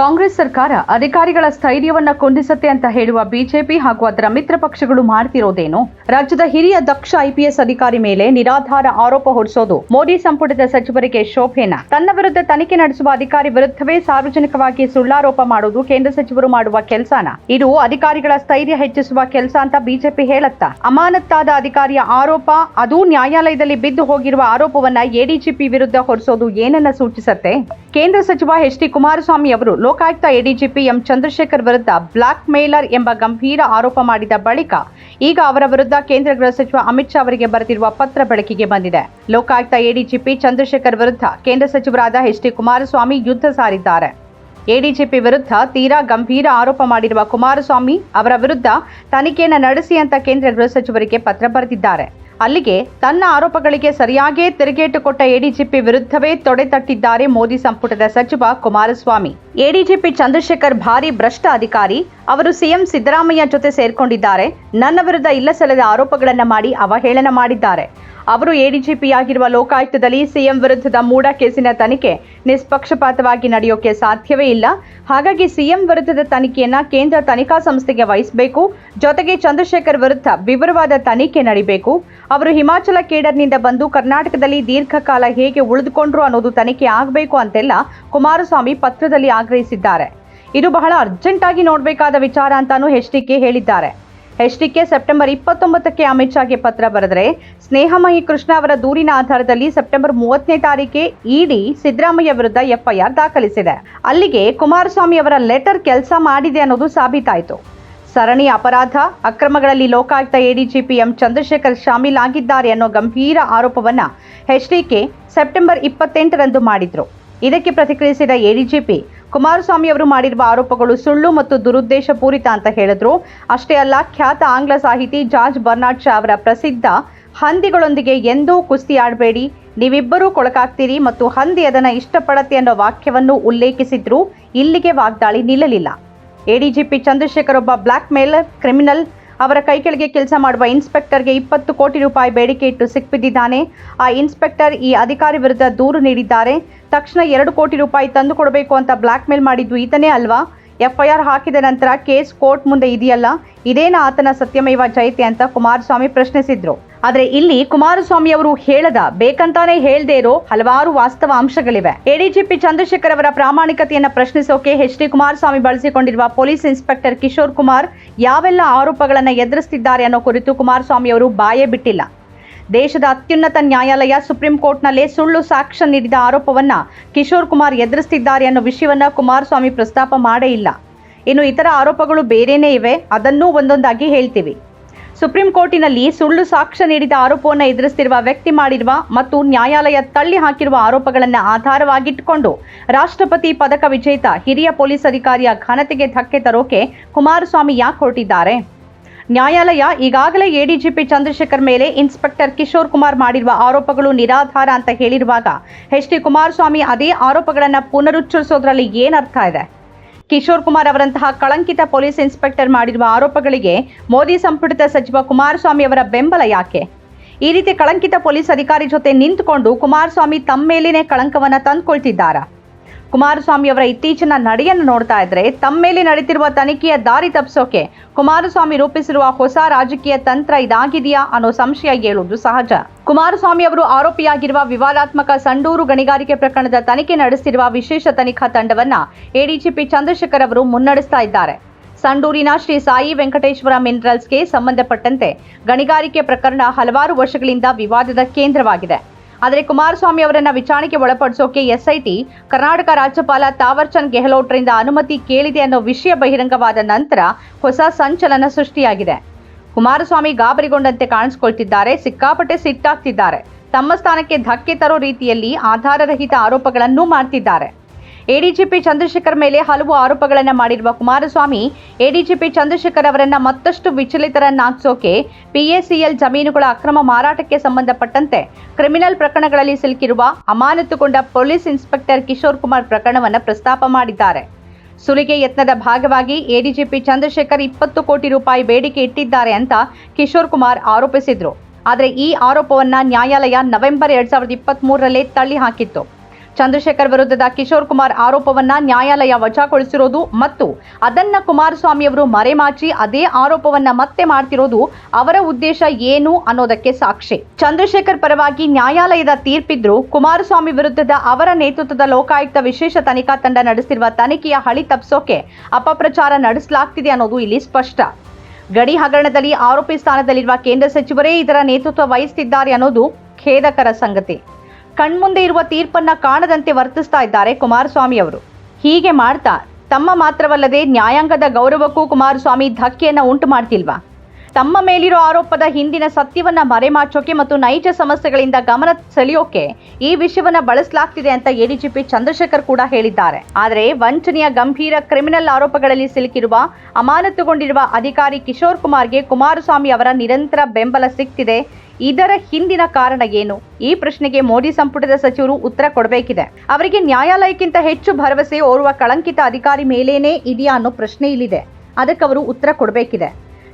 ಕಾಂಗ್ರೆಸ್ ಸರ್ಕಾರ ಅಧಿಕಾರಿಗಳ ಸ್ಥೈರ್ಯವನ್ನ ಕುಂದಿಸುತ್ತೆ ಅಂತ ಹೇಳುವ ಬಿಜೆಪಿ ಹಾಗೂ ಅದರ ಮಿತ್ರ ಪಕ್ಷಗಳು ಮಾಡ್ತಿರೋದೇನು? ರಾಜ್ಯದ ಹಿರಿಯ ದಕ್ಷ ಐಪಿಎಸ್ ಅಧಿಕಾರಿ ಮೇಲೆ ನಿರಾಧಾರ ಆರೋಪ ಹೊರಿಸೋದು ಮೋದಿ ಸಂಪುಟದ ಸಚಿವರಿಗೆ ಶೋಭೆನ. ತನ್ನ ವಿರುದ್ಧ ತನಿಖೆ ನಡೆಸುವ ಅಧಿಕಾರಿ ವಿರುದ್ಧವೇ ಸಾರ್ವಜನಿಕವಾಗಿ ಸುಳ್ಳಾರೋಪ ಮಾಡುವುದು ಕೇಂದ್ರ ಸಚಿವರು ಮಾಡುವ ಕೆಲಸನ? ಇದು ಅಧಿಕಾರಿಗಳ ಸ್ಥೈರ್ಯ ಹೆಚ್ಚಿಸುವ ಕೆಲಸ ಅಂತ ಬಿಜೆಪಿ ಹೇಳತ್ತ? ಅಮಾನತ್ತಾದ ಅಧಿಕಾರಿಯ ಆರೋಪ, ಅದು ನ್ಯಾಯಾಲಯದಲ್ಲಿ ಬಿದ್ದು ಹೋಗಿರುವ ಆರೋಪವನ್ನ ಎಡಿಜಿಪಿ ವಿರುದ್ಧ ಹೊರಿಸೋದು ಏನನ್ನ ಸೂಚಿಸುತ್ತೆ? ಕೇಂದ್ರ ಸಚಿವ ಎಚ್ ಡಿ ಕುಮಾರಸ್ವಾಮಿ ಅವರು ಲೋಕಾಯುಕ್ತ ಎಡಿಜಿಪಿ ಎಂ ಚಂದ್ರಶೇಖರ್ ವಿರುದ್ಧ ಬ್ಲಾಕ್ ಮೇಲರ್ ಎಂಬ ಗಂಭೀರ ಆರೋಪ ಮಾಡಿದ ಬಳಿಕ ಈಗ ಅವರ ವಿರುದ್ಧ ಕೇಂದ್ರ ಗೃಹ ಸಚಿವ ಅಮಿತ್ ಶಾ ಅವರಿಗೆ ಬರೆದಿರುವ ಪತ್ರ ಬೆಳಕಿಗೆ ಬಂದಿದೆ. ಲೋಕಾಯುಕ್ತ ಎಡಿಜಿಪಿ ಚಂದ್ರಶೇಖರ್ ವಿರುದ್ಧ ಕೇಂದ್ರ ಸಚಿವರಾದ ಎಚ್ ಡಿ ಕುಮಾರಸ್ವಾಮಿ ಯುದ್ಧ ಸಾರಿದ್ದಾರೆ. ಎಡಿಜಿಪಿ ವಿರುದ್ಧ ತೀರಾ ಗಂಭೀರ ಆರೋಪ ಮಾಡಿರುವ ಕುಮಾರಸ್ವಾಮಿ ಅವರ ವಿರುದ್ಧ ತನಿಖೆಯನ್ನು ನಡೆಸಿ ಅಂತ ಕೇಂದ್ರ ಗೃಹ ಸಚಿವರಿಗೆ ಪತ್ರ ಬರೆದಿದ್ದಾರೆ. ಅಲ್ಲಿಗೆ ತನ್ನ ಆರೋಪಗಳಿಗೆ ಸರಿಯಾಗೇ ತಿರುಗೇಟು ಕೊಟ್ಟ ಎಡಿಜಿಪಿ ವಿರುದ್ಧವೇ ತೊಡೆ ತಟ್ಟಿದ್ದಾರೆ ಮೋದಿ ಸಂಪುಟದ ಸಚಿವ ಕುಮಾರಸ್ವಾಮಿ. ಎಡಿಜಿಪಿ ಚಂದ್ರಶೇಖರ್ ಭಾರಿ ಭ್ರಷ್ಟ ಅಧಿಕಾರಿ, ಅವರು ಸಿಎಂ ಸಿದ್ದರಾಮಯ್ಯ ಜೊತೆ ಸೇರ್ಕೊಂಡಿದ್ದಾರೆ. ನನ್ನ ವಿರುದ್ಧ ಇಲ್ಲಸಲ್ಲದ ಆರೋಪಗಳನ್ನು ಮಾಡಿ ಅವಹೇಳನ ಮಾಡಿದ್ದಾರೆ. ಅವರು ಎಡಿಜಿಪಿಯಾಗಿರುವ ಲೋಕಾಯುಕ್ತದಲ್ಲಿ ಸಿಎಂ ವಿರುದ್ಧದ ಮೂಡ ಕೇಸಿನ ತನಿಖೆ ನಿಷ್ಪಕ್ಷಪಾತವಾಗಿ ನಡೆಯೋಕೆ ಸಾಧ್ಯವೇ ಇಲ್ಲ. ಹಾಗಾಗಿ ಸಿಎಂ ವಿರುದ್ಧದ ತನಿಖೆಯನ್ನ ಕೇಂದ್ರ ತನಿಖಾ ಸಂಸ್ಥೆಗೆ ವಹಿಸಬೇಕು. ಜೊತೆಗೆ ಚಂದ್ರಶೇಖರ್ ವಿರುದ್ಧ ವಿವರವಾದ ತನಿಖೆ ನಡೀಬೇಕು. ಅವರು ಹಿಮಾಚಲ ಕೇಡರ್ನಿಂದ ಬಂದು ಕರ್ನಾಟಕದಲ್ಲಿ ದೀರ್ಘಕಾಲ ಹೇಗೆ ಉಳಿದುಕೊಂಡ್ರು ಅನ್ನೋದು ತನಿಖೆ ಆಗಬೇಕು ಅಂತೆಲ್ಲ ಕುಮಾರಸ್ವಾಮಿ ಪತ್ರದಲ್ಲಿ ಆಗ್ರಹಿಸಿದ್ದಾರೆ. ಇದು ಬಹಳ ಅರ್ಜೆಂಟ್ ಆಗಿ ನೋಡಬೇಕಾದ ವಿಚಾರ ಅಂತಾನೂ ಕೆ ಹೇಳಿದ್ದಾರೆ. ಎಚ್ಡಿಕೆ ಸೆಪ್ಟೆಂಬರ್ ಇಪ್ಪತ್ತೊಂಬತ್ತಕ್ಕೆ ಅಮಿತ್ ಶಾಗೆ ಪತ್ರ ಬರೆದರೆ, ಸ್ನೇಹಮಯಿ ಕೃಷ್ಣ ಅವರ ದೂರಿನ ಆಧಾರದಲ್ಲಿ ಸೆಪ್ಟೆಂಬರ್ ಮೂವತ್ತನೇ ತಾರೀಕೆ ಇಡಿ ಸಿದ್ದರಾಮಯ್ಯ ವಿರುದ್ಧ ಎಫ್ಐಆರ್ ದಾಖಲಿಸಿದೆ. ಅಲ್ಲಿಗೆ ಕುಮಾರಸ್ವಾಮಿ ಅವರ ಲೆಟರ್ ಕೆಲಸ ಮಾಡಿದೆ ಅನ್ನೋದು ಸಾಬೀತಾಯಿತು. ಸರಣಿ ಅಪರಾಧ, ಅಕ್ರಮಗಳಲ್ಲಿ ಲೋಕಾಯುಕ್ತ ಎಡಿಜಿಪಿ ಎಂ ಚಂದ್ರಶೇಖರ್ ಶಾಮೀಲಾಗಿದ್ದಾರೆ ಅನ್ನೋ ಗಂಭೀರ ಆರೋಪವನ್ನ ಎಚ್ಡಿಕೆ ಸೆಪ್ಟೆಂಬರ್ ಇಪ್ಪತ್ತೆಂಟರಂದು ಮಾಡಿದ್ರು. ಇದಕ್ಕೆ ಪ್ರತಿಕ್ರಿಯಿಸಿದ ಎಡಿಜಿಪಿ ಕುಮಾರಸ್ವಾಮಿ ಅವರು ಮಾಡಿರುವ ಆರೋಪಗಳು ಸುಳ್ಳು ಮತ್ತು ದುರುದ್ದೇಶಪೂರಿತ ಅಂತ ಹೇಳಿದ್ರು. ಅಷ್ಟೇ ಅಲ್ಲ, ಖ್ಯಾತ ಆಂಗ್ಲ ಸಾಹಿತಿ ಜಾರ್ಜ್ ಬರ್ನಾಡ್ ಶಾ ಅವರ ಪ್ರಸಿದ್ಧ ಹಂದಿಗಳೊಂದಿಗೆ ಎಂದೂ ಕುಸ್ತಿ ಆಡಬೇಡಿ, ನೀವಿಬ್ಬರೂ ಕೊಳಕಾಗ್ತೀರಿ ಮತ್ತು ಹಂದಿ ಅದನ್ನ ಇಷ್ಟಪಡತ್ತೆ ಅನ್ನೋ ವಾಕ್ಯವನ್ನು ಉಲ್ಲೇಖಿಸಿದ್ರು. ಇಲ್ಲಿಗೆ ವಾಗ್ದಾಳಿ ನಿಲ್ಲಲಿಲ್ಲ. ಎಡಿಜಿಪಿ ಚಂದ್ರಶೇಖರ್ ಒಬ್ಬ ಬ್ಲ್ಯಾಕ್ ಮೇಲರ್ ಕ್ರಿಮಿನಲ್ ಅವರ ಕೈ ಕೆಳಗೆ ಕೆಲಸ ಮಾಡುವ ಇನ್ಸ್ಪೆಕ್ಟರ್ಗೆ ಇಪ್ಪತ್ತು ಕೋಟಿ ರೂಪಾಯಿ ಬೇಡಿಕೆ ಇಟ್ಟು ಸಿಕ್ಬಿದ್ದಿದ್ದಾನೆ ಆ ಇನ್ಸ್ಪೆಕ್ಟರ್ ಈ ಅಧಿಕಾರಿ ವಿರುದ್ಧ ದೂರು ನೀಡಿದ್ದಾರೆ. ತಕ್ಷಣ ಎರಡು ಕೋಟಿ ರೂಪಾಯಿ ತಂದು ಕೊಡಬೇಕು ಅಂತ ಬ್ಲ್ಯಾಕ್ ಮೇಲ್ ಮಾಡಿದ್ದು ಈತನೇ ಅಲ್ವಾ? ಎಫ್ಐಆರ್ ಹಾಕಿದ ನಂತರ ಕೇಸ್ ಕೋರ್ಟ್ ಮುಂದೆ ಇದೆಯಲ್ಲ? ಇದೇನ ಆತನ ಸತ್ಯಮೇವ ಜಯತೆ ಅಂತ ಕುಮಾರಸ್ವಾಮಿ ಪ್ರಶ್ನಿಸಿದ್ರು. ಆದ್ರೆ ಇಲ್ಲಿ ಕುಮಾರಸ್ವಾಮಿ ಅವರು ಹೇಳದ ಬೇಕಂತಾನೆ ಹೇಳದೇ ಇರೋ ಹಲವಾರು ವಾಸ್ತವ ಅಂಶಗಳಿವೆ. ಎಡಿಜಿಪಿ ಚಂದ್ರಶೇಖರ್ ಅವರ ಪ್ರಾಮಾಣಿಕತೆಯನ್ನ ಪ್ರಶ್ನಿಸೋಕೆ ಎಚ್ ಡಿ ಕುಮಾರಸ್ವಾಮಿ ಬಳಸಿಕೊಂಡಿರುವ ಪೊಲೀಸ್ ಇನ್ಸ್ಪೆಕ್ಟರ್ ಕಿಶೋರ್ ಕುಮಾರ್ ಯಾವೆಲ್ಲ ಆರೋಪಗಳನ್ನ ಎದುರಿಸುತ್ತಿದ್ದಾರೆ ಅನ್ನೋ ಕುರಿತು ಕುಮಾರಸ್ವಾಮಿ ಅವರು ಬಾಯೇ ಬಿಟ್ಟಿಲ್ಲ. ದೇಶದ ಅತ್ಯುನ್ನತ ನ್ಯಾಯಾಲಯ ಸುಪ್ರೀಂ ಕೋರ್ಟ್ನಲ್ಲೇ ಸುಳ್ಳು ಸಾಕ್ಷ್ಯ ನೀಡಿದ ಆರೋಪವನ್ನು ಕಿಶೋರ್ ಕುಮಾರ್ ಎದುರಿಸುತ್ತಿದ್ದಾರೆ ಅನ್ನೋ ವಿಷಯವನ್ನು ಕುಮಾರಸ್ವಾಮಿ ಪ್ರಸ್ತಾಪ ಮಾಡೇ ಇಲ್ಲ. ಇನ್ನು ಇತರ ಆರೋಪಗಳು ಬೇರೆನೇ ಇವೆ, ಅದನ್ನೂ ಒಂದೊಂದಾಗಿ ಹೇಳ್ತೀವಿ. ಸುಪ್ರೀಂ ಕೋರ್ಟಿನಲ್ಲಿ ಸುಳ್ಳು ಸಾಕ್ಷ್ಯ ನೀಡಿದ ಆರೋಪವನ್ನು ಎದುರಿಸುತ್ತಿರುವ ವ್ಯಕ್ತಿ ಮಾಡಿರುವ ಮತ್ತು ನ್ಯಾಯಾಲಯ ತಳ್ಳಿ ಹಾಕಿರುವ ಆರೋಪಗಳನ್ನು ಆಧಾರವಾಗಿಟ್ಟುಕೊಂಡು ರಾಷ್ಟ್ರಪತಿ ಪದಕ ವಿಜೇತ ಹಿರಿಯ ಪೊಲೀಸ್ ಅಧಿಕಾರಿಯ ಘನತೆಗೆ ಧಕ್ಕೆ ತರೋಕೆ ಕುಮಾರಸ್ವಾಮಿ ಯಾಕೆ ಹೊರಟಿದ್ದಾರೆ? ನ್ಯಾಯಾಲಯ ಈಗಾಗಲೇ ಎಡಿಜಿಪಿ ಚಂದ್ರಶೇಖರ್ ಮೇಲೆ ಇನ್ಸ್ಪೆಕ್ಟರ್ ಕಿಶೋರ್ ಕುಮಾರ್ ಮಾಡಿರುವ ಆರೋಪಗಳು ನಿರಾಧಾರ ಅಂತ ಹೇಳಿರುವಾಗ ಎಚ್ ಡಿ ಕುಮಾರಸ್ವಾಮಿ ಅದೇ ಆರೋಪಗಳನ್ನು ಪುನರುಚ್ಚರಿಸೋದ್ರಲ್ಲಿ ಏನರ್ಥ ಇದೆ? ಕಿಶೋರ್ ಕುಮಾರ್ ಅವರಂತಹ ಕಳಂಕಿತ ಪೊಲೀಸ್ ಇನ್ಸ್ಪೆಕ್ಟರ್ ಮಾಡಿರುವ ಆರೋಪಗಳಿಗೆ ಮೋದಿ ಸಂಪುಟದ ಸಚಿವ ಕುಮಾರಸ್ವಾಮಿ ಅವರ ಬೆಂಬಲ ಯಾಕೆ? ಈ ರೀತಿ ಕಳಂಕಿತ ಪೊಲೀಸ್ ಅಧಿಕಾರಿ ಜೊತೆ ನಿಂತುಕೊಂಡು ಕುಮಾರಸ್ವಾಮಿ ತಮ್ಮ ಮೇಲಿನೇ ಕಳಂಕವನ್ನು ತಂದುಕೊಳ್ತಿದ್ದಾರಾ? ಕುಮಾರಸ್ವಾಮಿ ಅವರ ಇತ್ತೀಚಿನ ನಡೆಯನ್ನು ನೋಡ್ತಾ ಇದ್ರೆ ತಮ್ಮ ಮೇಲೆ ನಡೀತಿರುವ ತನಿಖೆಯ ದಾರಿ ತಪ್ಪಿಸೋಕೆ ಕುಮಾರಸ್ವಾಮಿ ರೂಪಿಸಿರುವ ಹೊಸ ರಾಜಕೀಯ ತಂತ್ರ ಇದಾಗಿದೆಯಾ ಅನ್ನೋ ಸಂಶಯ ಹೇಳುವುದು ಸಹಜ. ಕುಮಾರಸ್ವಾಮಿ ಅವರು ಆರೋಪಿಯಾಗಿರುವ ವಿವಾದಾತ್ಮಕ ಸಂಡೂರು ಗಣಿಗಾರಿಕೆ ಪ್ರಕರಣದ ತನಿಖೆ ನಡೆಸಿರುವ ವಿಶೇಷ ತನಿಖಾ ತಂಡವನ್ನ ಎಡಿಜಿಪಿ ಚಂದ್ರಶೇಖರ್ ಅವರು ಮುನ್ನಡೆಸ್ತಾ ಇದ್ದಾರೆ. ಸಂಡೂರಿನ ಶ್ರೀ ಸಾಯಿ ವೆಂಕಟೇಶ್ವರ ಮಿನರಲ್ಸ್ಗೆ ಸಂಬಂಧಪಟ್ಟಂತೆ ಗಣಿಗಾರಿಕೆ ಪ್ರಕರಣ ಹಲವಾರು ವರ್ಷಗಳಿಂದ ವಿವಾದದ ಕೇಂದ್ರವಾಗಿದೆ. ಆದರೆ ಕುಮಾರಸ್ವಾಮಿ ಅವರನ್ನ ವಿಚಾರಣೆಗೆ ಒಳಪಡಿಸೋಕೆ ಎಸ್ಐಟಿ, ಕರ್ನಾಟಕ ರಾಜ್ಯಪಾಲ ತಾವರ್ಚಂದ್ ಗೆಹ್ಲೋಟ್ರಿಂದ ಅನುಮತಿ ಕೇಳಿದೆ ಅನ್ನೋ ವಿಷಯ ಬಹಿರಂಗವಾದ ನಂತರ ಹೊಸ ಸಂಚಲನ ಸೃಷ್ಟಿಯಾಗಿದೆ. ಕುಮಾರಸ್ವಾಮಿ ಗಾಬರಿಗೊಂಡಂತೆ ಕಾಣಿಸಿಕೊಳ್ತಿದ್ದಾರೆ, ಸಿಕ್ಕಾಪಟ್ಟೆ ಸಿಟ್ಟಾಗ್ತಿದ್ದಾರೆ. ತಮ್ಮ ಸ್ಥಾನಕ್ಕೆ ಧಕ್ಕೆ ತರೋ ರೀತಿಯಲ್ಲಿ ಆಧಾರರಹಿತ ಆರೋಪಗಳನ್ನೂ ಮಾಡ್ತಿದ್ದಾರೆ. ಎಡಿಜಿಪಿ ಚಂದ್ರಶೇಖರ್ ಮೇಲೆ ಹಲವು ಆರೋಪಗಳನ್ನು ಮಾಡಿರುವ ಕುಮಾರಸ್ವಾಮಿ, ಎಡಿಜಿಪಿ ಚಂದ್ರಶೇಖರ್ ಅವರನ್ನ ಮತ್ತಷ್ಟು ವಿಚಲಿತರನ್ನಾಗಿಸೋಕೆ ಪಿಎಸಿಎಲ್ ಜಮೀನುಗಳ ಅಕ್ರಮ ಮಾರಾಟಕ್ಕೆ ಸಂಬಂಧಪಟ್ಟಂತೆ ಕ್ರಿಮಿನಲ್ ಪ್ರಕರಣಗಳಲ್ಲಿ ಸಿಲುಕಿರುವ ಅಮಾನತುಗೊಂಡ ಪೊಲೀಸ್ ಇನ್ಸ್ಪೆಕ್ಟರ್ ಕಿಶೋರ್ ಕುಮಾರ್ ಪ್ರಕರಣವನ್ನು ಪ್ರಸ್ತಾಪ ಮಾಡಿದ್ದಾರೆ. ಸುಲಿಗೆ ಯತ್ನದ ಭಾಗವಾಗಿ ಎಡಿಜಿಪಿ ಚಂದ್ರಶೇಖರ್ ಇಪ್ಪತ್ತು ಕೋಟಿ ರೂಪಾಯಿ ಬೇಡಿಕೆ ಇಟ್ಟಿದ್ದಾರೆ ಅಂತ ಕಿಶೋರ್ ಕುಮಾರ್ ಆರೋಪಿಸಿದ್ರು. ಆದರೆ ಈ ಆರೋಪವನ್ನ ನ್ಯಾಯಾಲಯ ನವೆಂಬರ್ ಎರಡ್ ಸಾವಿರದ ಇಪ್ಪತ್ತ್ ತಳ್ಳಿ ಹಾಕಿತ್ತು ಚಂದ್ರಶೇಖರ್ ವಿರುದ್ಧದ ಕಿಶೋರ್ ಕುಮಾರ್ ಆರೋಪವನ್ನ ನ್ಯಾಯಾಲಯ ವಜಾಗೊಳಿಸಿರೋದು ಮತ್ತು ಅದನ್ನ ಕುಮಾರಸ್ವಾಮಿ ಅವರು ಮರೆಮಾಚಿ ಅದೇ ಆರೋಪವನ್ನ ಮತ್ತೆ ಮಾಡ್ತಿರೋದು ಅವರ ಉದ್ದೇಶ ಏನು ಅನ್ನೋದಕ್ಕೆ ಸಾಕ್ಷಿ. ಚಂದ್ರಶೇಖರ್ ಪರವಾಗಿ ನ್ಯಾಯಾಲಯದ ತೀರ್ಪಿದ್ರು ಕುಮಾರಸ್ವಾಮಿ ವಿರುದ್ಧದ ಅವರ ನೇತೃತ್ವದ ಲೋಕಾಯುಕ್ತ ವಿಶೇಷ ತನಿಖಾ ತಂಡ ನಡೆಸಿರುವ ತನಿಖೆಯ ಹಳಿ ತಪ್ಪಿಸೋಕೆ ಅಪಪ್ರಚಾರ ನಡೆಸಲಾಗ್ತಿದೆ ಅನ್ನೋದು ಇಲ್ಲಿ ಸ್ಪಷ್ಟ. ಗಡಿ ಹಗರಣದಲ್ಲಿ ಆರೋಪಿ ಸ್ಥಾನದಲ್ಲಿರುವ ಕೇಂದ್ರ ಸಚಿವರೇ ಇದರ ನೇತೃತ್ವ ವಹಿಸುತ್ತಿದ್ದಾರೆ ಅನ್ನೋದು ಖೇದಕರ ಸಂಗತಿ. ಕಣ್ಮುಂದೆ ಇರುವ ತೀರ್ಪನ್ನ ಕಾಣದಂತೆ ವರ್ತಿಸ್ತಾ ಇದ್ದಾರೆ ಕುಮಾರಸ್ವಾಮಿ ಅವರು. ಹೀಗೆ ಮಾಡ್ತಾ ತಮ್ಮ ಮಾತ್ರವಲ್ಲದೆ ನ್ಯಾಯಾಂಗದ ಗೌರವಕ್ಕೂ ಕುಮಾರಸ್ವಾಮಿ ಧಕ್ಕೆಯನ್ನ ಉಂಟು ಮಾಡ್ತಿಲ್ವಾ? ತಮ್ಮ ಮೇಲಿರೋ ಆರೋಪದ ಹಿಂದಿನ ಸತ್ಯವನ್ನ ಮರೆಮಾಚೋಕೆ ಮತ್ತು ನೈಜ ಸಮಸ್ಯೆಗಳಿಂದ ಗಮನ ಸೆಳೆಯೋಕೆ ಈ ವಿಷಯವನ್ನ ಬಳಸಲಾಗ್ತಿದೆ ಅಂತ ಎಡಿಜಿಪಿ ಚಂದ್ರಶೇಖರ್ ಕೂಡ ಹೇಳಿದ್ದಾರೆ. ಆದರೆ ವಂಚನೆಯ ಗಂಭೀರ ಕ್ರಿಮಿನಲ್ ಆರೋಪಗಳಲ್ಲಿ ಸಿಲುಕಿರುವ, ಅಮಾನತುಗೊಂಡಿರುವ ಅಧಿಕಾರಿ ಕಿಶೋರ್ ಕುಮಾರ್ಗೆ ಕುಮಾರಸ್ವಾಮಿ ಅವರ ನಿರಂತರ ಬೆಂಬಲ ಸಿಗ್ತಿದೆ ಇದರ ಹಿಂದಿನ ಕಾರಣ ಏನು? ಈ ಪ್ರಶ್ನೆಗೆ ಮೋದಿ ಸಂಪುಟದ ಸಚಿವರು ಉತ್ತರ ಕೊಡಬೇಕಿದೆ. ಅವರಿಗೆ ನ್ಯಾಯಾಲಯಕ್ಕಿಂತ ಹೆಚ್ಚು ಭರವಸೆ ಓರ್ವ ಕಳಂಕಿತ ಅಧಿಕಾರಿ ಮೇಲೇನೇ ಇದೆಯಾ ಅನ್ನೋ ಪ್ರಶ್ನೆ ಇಲ್ಲಿದೆ. ಅದಕ್ಕೆ ಅವರು ಉತ್ತರ ಕೊಡಬೇಕಿದೆ.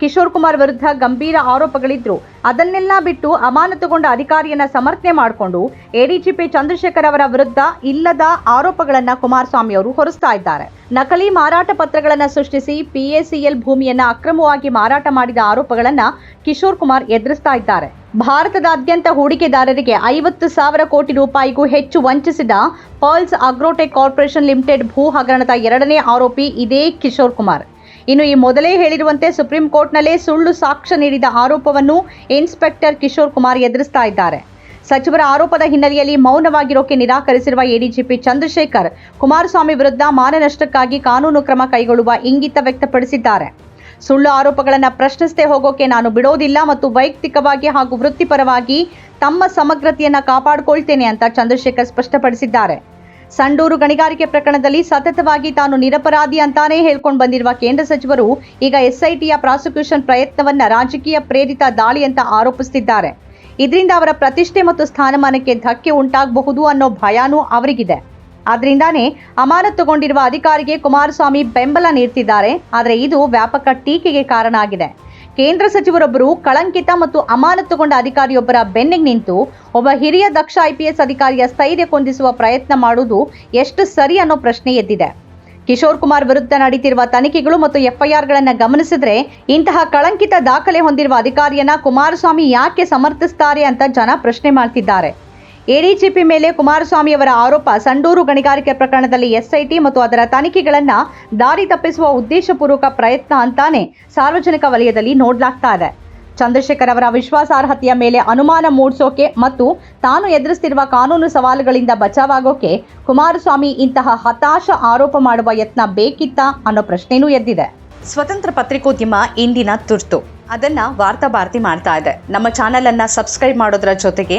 ಕಿಶೋರ್ ಕುಮಾರ್ ವಿರುದ್ಧ ಗಂಭೀರ ಆರೋಪಗಳಿದ್ರು. ಅದನ್ನೆಲ್ಲ ಬಿಟ್ಟು ಅಮಾನತುಗೊಂಡ ಅಧಿಕಾರಿಯನ್ನ ಸಮರ್ಥನೆ ಮಾಡಿಕೊಂಡು ಎಡಿಜಿಪಿ ಚಂದ್ರಶೇಖರ್ ಅವರ ವಿರುದ್ಧ ಇಲ್ಲದ ಆರೋಪಗಳನ್ನ ಕುಮಾರಸ್ವಾಮಿ ಅವರು ಹೊರಿಸ್ತಾ ಇದ್ದಾರೆ. ನಕಲಿ ಮಾರಾಟ ಪತ್ರಗಳನ್ನ ಸೃಷ್ಟಿಸಿ ಪಿಎಸಿಎಲ್ ಭೂಮಿಯನ್ನ ಅಕ್ರಮವಾಗಿ ಮಾರಾಟ ಮಾಡಿದ ಆರೋಪಗಳನ್ನ ಕಿಶೋರ್ ಕುಮಾರ್ ಎದುರಿಸ್ತಾ ಇದ್ದಾರೆ. ಭಾರತದಾದ್ಯಂತ ಹೂಡಿಕೆದಾರರಿಗೆ ಐವತ್ತು ಸಾವಿರ ಕೋಟಿ ರೂಪಾಯಿಗೂ ಹೆಚ್ಚು ವಂಚಿಸಿದ ಪರ್ಲ್ಸ್ ಅಗ್ರೋಟೆಕ್ ಕಾರ್ಪೊರೇಷನ್ ಲಿಮಿಟೆಡ್ ಭೂ ಹಗರಣದ ಎರಡನೇ ಆರೋಪಿ ಇದೇ ಕಿಶೋರ್ ಕುಮಾರ್. ಇನ್ನು ಈ ಮೊದಲೇ ಹೇಳಿರುವಂತೆ ಸುಪ್ರೀಂ ಕೋರ್ಟ್ನಲ್ಲೇ ಸುಳ್ಳು ಸಾಕ್ಷ್ಯ ನೀಡಿದ ಆರೋಪವನ್ನು ಇನ್ಸ್ಪೆಕ್ಟರ್ ಕಿಶೋರ್ ಕುಮಾರ್ ಎದುರಿಸ್ತಾ ಇದ್ದಾರೆ. ಸಚಿವರ ಆರೋಪದ ಹಿನ್ನೆಲೆಯಲ್ಲಿ ಮೌನವಾಗಿರೋಕೆ ನಿರಾಕರಿಸಿರುವ ಎಡಿಜಿಪಿ ಚಂದ್ರಶೇಖರ್, ಕುಮಾರಸ್ವಾಮಿ ವಿರುದ್ಧ ಮಾನನಷ್ಟಕ್ಕಾಗಿ ಕಾನೂನು ಕ್ರಮ ಕೈಗೊಳ್ಳುವ ಇಂಗಿತ ವ್ಯಕ್ತಪಡಿಸಿದ್ದಾರೆ. ಸುಳ್ಳು ಆರೋಪಗಳನ್ನು ಪ್ರಶ್ನಿಸದೆ ಹೋಗೋಕೆ ನಾನು ಬಿಡೋದಿಲ್ಲ ಮತ್ತು ವೈಯಕ್ತಿಕವಾಗಿ ಹಾಗೂ ವೃತ್ತಿಪರವಾಗಿ ತಮ್ಮ ಸಮಗ್ರತೆಯನ್ನು ಕಾಪಾಡಿಕೊಳ್ತೇನೆ ಅಂತ ಚಂದ್ರಶೇಖರ್ ಸ್ಪಷ್ಟಪಡಿಸಿದ್ದಾರೆ. ಸಂಡೂರು ಗಣಿಗಾರಿಕೆ ಪ್ರಕರಣದಲ್ಲಿ ಸತತವಾಗಿ ತಾನು ನಿರಪರಾಧಿ ಅಂತಾನೇ ಹೇಳ್ಕೊಂಡು ಬಂದಿರುವ ಕೇಂದ್ರ ಸಚಿವರು ಈಗ ಎಸ್ಐಟಿಯ ಪ್ರಾಸಿಕ್ಯೂಷನ್ ಪ್ರಯತ್ನವನ್ನ ರಾಜಕೀಯ ಪ್ರೇರಿತ ದಾಳಿ ಅಂತ ಆರೋಪಿಸುತ್ತಿದ್ದಾರೆ ಇದರಿಂದ ಅವರ ಪ್ರತಿಷ್ಠೆ ಮತ್ತು ಸ್ಥಾನಮಾನಕ್ಕೆ ಧಕ್ಕೆ ಉಂಟಾಗಬಹುದು ಅನ್ನೋ ಭಯಾನೂ ಅವರಿಗಿದೆ. ಆದ್ರಿಂದಾನೇ ಅಮಾನತುಗೊಂಡಿರುವ ಅಧಿಕಾರಿಗೆ ಕುಮಾರಸ್ವಾಮಿ ಬೆಂಬಲ ನೀಡ್ತಿದ್ದಾರೆ. ಆದರೆ ಇದು ವ್ಯಾಪಕ ಟೀಕೆಗೆ ಕಾರಣ ಆಗಿದೆ. ಕೇಂದ್ರ ಸಚಿವರೊಬ್ಬರು ಕಳಂಕಿತ ಮತ್ತು ಅಮಾನತುಗೊಂಡ ಅಧಿಕಾರಿಯೊಬ್ಬರ ಬೆನ್ನಿಗೆ ನಿಂತು ಒಬ್ಬ ಹಿರಿಯ ದಕ್ಷ ಐಪಿಎಸ್ ಅಧಿಕಾರಿಯ ಸ್ಥೈರ್ಯ ಕೊಂದಿಸುವ ಪ್ರಯತ್ನ ಮಾಡುವುದು ಎಷ್ಟು ಸರಿ ಅನ್ನೋ ಪ್ರಶ್ನೆ ಎದ್ದಿದೆ. ಕಿಶೋರ್ ಕುಮಾರ್ ವಿರುದ್ಧ ನಡೀತಿರುವ ತನಿಖೆಗಳು ಮತ್ತು ಎಫ್ಐಆರ್ಗಳನ್ನು ಗಮನಿಸಿದ್ರೆ ಇಂತಹ ಕಳಂಕಿತ ದಾಖಲೆ ಹೊಂದಿರುವ ಅಧಿಕಾರಿಯನ್ನ ಕುಮಾರಸ್ವಾಮಿ ಯಾಕೆ ಸಮರ್ಥಿಸ್ತಾರೆ ಅಂತ ಜನ ಪ್ರಶ್ನೆ ಮಾಡ್ತಿದ್ದಾರೆ. ಎಡಿಜಿಪಿ ಮೇಲೆ ಕುಮಾರಸ್ವಾಮಿ ಅವರ ಆರೋಪ ಸಂಡೂರು ಗಣಿಗಾರಿಕೆ ಪ್ರಕರಣದಲ್ಲಿ ಎಸ್ಐಟಿ ಮತ್ತು ಅದರ ತನಿಖೆಗಳನ್ನ ದಾರಿ ತಪ್ಪಿಸುವ ಉದ್ದೇಶಪೂರ್ವಕ ಪ್ರಯತ್ನ ಅಂತಾನೆ ಸಾರ್ವಜನಿಕ ವಲಯದಲ್ಲಿ ನೋಡ್ಲಾಗ್ತಾ ಇದೆ. ಚಂದ್ರಶೇಖರ್ ಅವರ ವಿಶ್ವಾಸಾರ್ಹತೆಯ ಮೇಲೆ ಅನುಮಾನ ಮೂಡಿಸೋಕೆ ಮತ್ತು ತಾನು ಎದುರಿಸ್ತಿರುವ ಕಾನೂನು ಸವಾಲುಗಳಿಂದ ಬಚಾವಾಗೋಕೆ ಕುಮಾರಸ್ವಾಮಿ ಇಂತಹ ಹತಾಶ ಆರೋಪ ಮಾಡುವ ಯತ್ನ ಬೇಕಿತ್ತ ಅನ್ನೋ ಪ್ರಶ್ನೆಯೂ ಎದ್ದಿದೆ. ಸ್ವತಂತ್ರ ಪತ್ರಿಕೋದ್ಯಮ ಇಂದಿನ ತುರ್ತು. ಅದನ್ನ ವಾರ್ತಾ ಭಾರತಿ ಮಾಡ್ತಾ ಇದೆ. ನಮ್ಮ ಚಾನೆಲ್ ಅನ್ನ ಸಬ್ಸ್ಕ್ರೈಬ್ ಮಾಡೋದ್ರ ಜೊತೆಗೆ